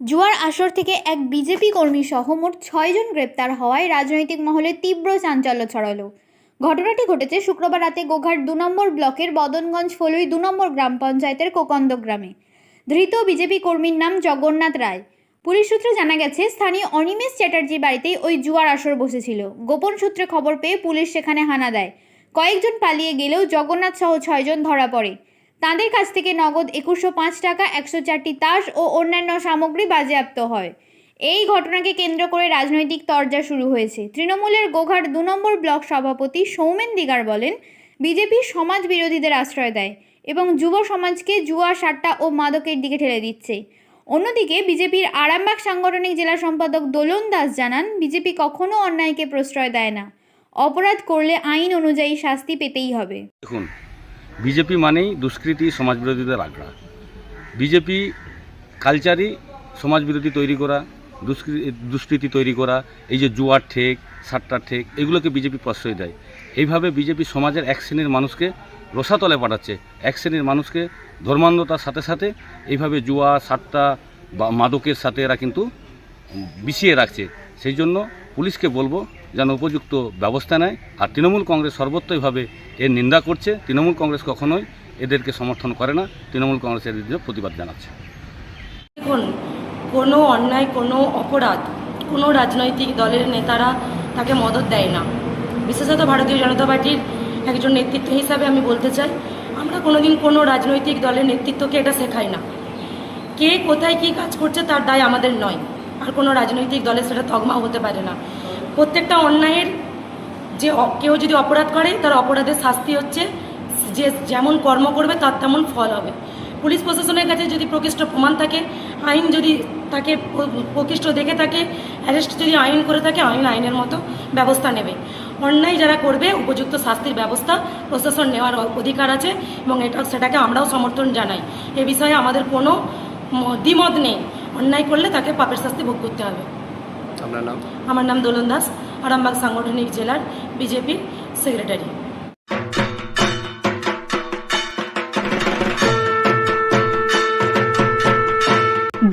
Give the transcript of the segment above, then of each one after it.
জুয়ার আসর থেকে এক বিজেপি কর্মী সহ মোট ছয়জন গ্রেপ্তার হওয়ায় রাজনৈতিক মহলে তীব্র চাঞ্চল্য ছড়ালো। ঘটনাটি ঘটেছে শুক্রবার রাতে গোঘাট দু নম্বর ব্লকের বদনগঞ্জ ফলুই দু নম্বর গ্রাম পঞ্চায়েতের কোকন্দ গ্রামে। ধৃত বিজেপি কর্মীর নাম জগন্নাথ রায়। পুলিশ সূত্রে জানা গেছে, স্থানীয় অনিমেষ চ্যাটার্জি বাড়িতেই ওই জুয়ার আসর বসেছিল। গোপন সূত্রে খবর পেয়ে পুলিশ সেখানে হানা দেয়। কয়েকজন পালিয়ে গেলেও জগন্নাথ সহ ছয়জন ধরা পড়ে। তাঁদের কাছ থেকে নগদ একুশশো পাঁচ টাকা, একশো চারটি তাস ও অন্যান্য সামগ্রী বাজেয়াপ্ত হয়। এই ঘটনাকে কেন্দ্র করে রাজনৈতিক তরজা শুরু হয়েছে। তৃণমূলের গোঘাট দু নম্বর ব্লক সভাপতি সৌমেন দিগার বলেন, বিজেপি সমাজ বিরোধীদের আশ্রয় দেয় এবং যুব সমাজকে জুয়া, সাট্টা ও মাদকের দিকে ঠেলে দিচ্ছে। অন্যদিকে বিজেপির আরামবাগ সাংগঠনিক জেলা সম্পাদক দোলন দাস জানান, বিজেপি কখনো অন্যায়কে প্রশ্রয় দেয় না। অপরাধ করলে আইন অনুযায়ী শাস্তি পেতেই হবে। বিজেপি মানেই দুষ্কৃতি সমাজবিরোধীদের আগ্রা বিজেপি কালচারই সমাজবিরোধী তৈরি করা দুষ্কৃতি তৈরি করা, এই যে জুয়ার ঠেক সাট্টার ঠেক, এগুলোকে বিজেপি প্রশ্রয় দেয়। এইভাবে বিজেপি সমাজের এক শ্রেণির মানুষকে রসাতলে পাঠাচ্ছে। এক শ্রেণির মানুষকে ধর্মান্ধতার সাথে সাথে এইভাবে জুয়া সাট্টা বা মাদকের সাথে এরা কিন্তু বিছিয়ে রাখছে। সেই জন্য পুলিশকে বলব যেন উপযুক্ত ব্যবস্থা নেয়। আর তৃণমূল কংগ্রেস সর্বত্রইভাবে এর নিন্দা করছে। তৃণমূল কংগ্রেস কখনোই এদেরকে সমর্থন করে না। তৃণমূল কংগ্রেস বিরুদ্ধে প্রতিবাদ জানাচ্ছে। দেখুন, কোনো অন্যায়, কোনো অপরাধ কোনো রাজনৈতিক দলের নেতারা তাকে মদত দেয় না। বিশেষত ভারতীয় জনতা পার্টির একজন নেতৃত্ব হিসাবে আমি বলতে চাই, আমরা কোনোদিন কোনো রাজনৈতিক দলের নেতৃত্বকে এটা শেখাই না। কে কোথায় কি কাজ করছে তার দায় আমাদের নয়। আর কোনো রাজনৈতিক দলের সেটা তগমা হতে পারে না। প্রত্যেকটা অন্যায়ের যে কেউ যদি অপরাধ করে, তার অপরাধের শাস্তি হচ্ছে, যে যেমন কর্ম করবে, তার তেমন ফল হবে। পুলিশ প্রশাসনের কাছে যদি প্রকৃষ্ট প্রমাণ থাকে, আইন যদি তাকে প্রকৃষ্ট দেখে থাকে, অ্যারেস্ট যদি আইন করে থাকে, আইন আইনের মতো ব্যবস্থা নেবে। অন্যায় যারা করবে, উপযুক্ত শাস্তির ব্যবস্থা প্রশাসন নেওয়ার অধিকার আছে এবং এটা সেটাকে আমরাও সমর্থন জানাই। এ বিষয়ে আমাদের কোনো দ্বিমত নেই। অন্যায় করলে তাকে পাপের শাস্তি ভোগ করতে হবে। আপনার নাম? আমার নাম দোলন দাস আরামবাগ সাংগঠনিক জেলার বিজেপির সেক্রেটারি।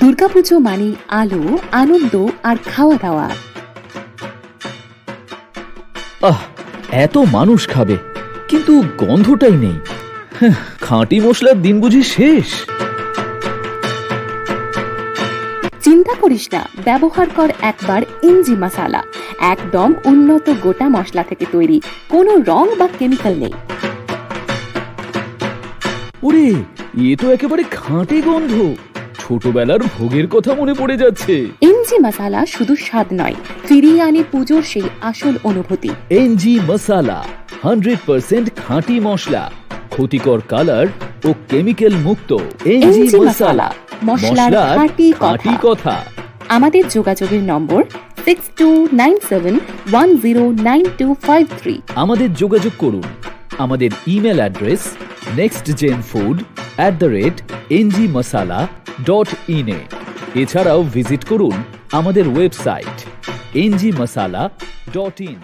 দুর্গাপুজো মানে আলো আনন্দ আর খাওয়া দাওয়া আহ এত মানুষ খাবে কিন্তু গন্ধটাই নেই। খাঁটি মশলার দিন বুঝি শেষ। চিন্তা করিস না ব্যবহার কর একবার ইঞ্জি মশালা। একদম উন্নত গোটা মশলা থেকে তৈরি কোনো রং বা কেমিক্যাল নেই। ওরে এ তো একেবারে খাঁটি গন্ধ। ছোটবেলার ভোগের কথা মনে পড়ে যাচ্ছে। ইঞ্জি মশালা শুধু স্বাদ নয় ফিরিয়ে আনে পুজোর সেই আসল অনুভূতি। এনজি মশালা হান্ড্রেড পার্সেন্ট খাঁটি মশলা ক্ষতিকর কালার ও কেমিক্যাল মুক্ত। NG NG Masala. মশলার খাঁটি কথা। আমাদের যোগাযোগের number six two nine seven one zero nine two five three আমাদের যোগাযোগ করুন। আমাদের email address next gen food at the rate NG Masala dot ইনে এছাড়াও ভিজিট করুন আমাদের website NG Masala dot in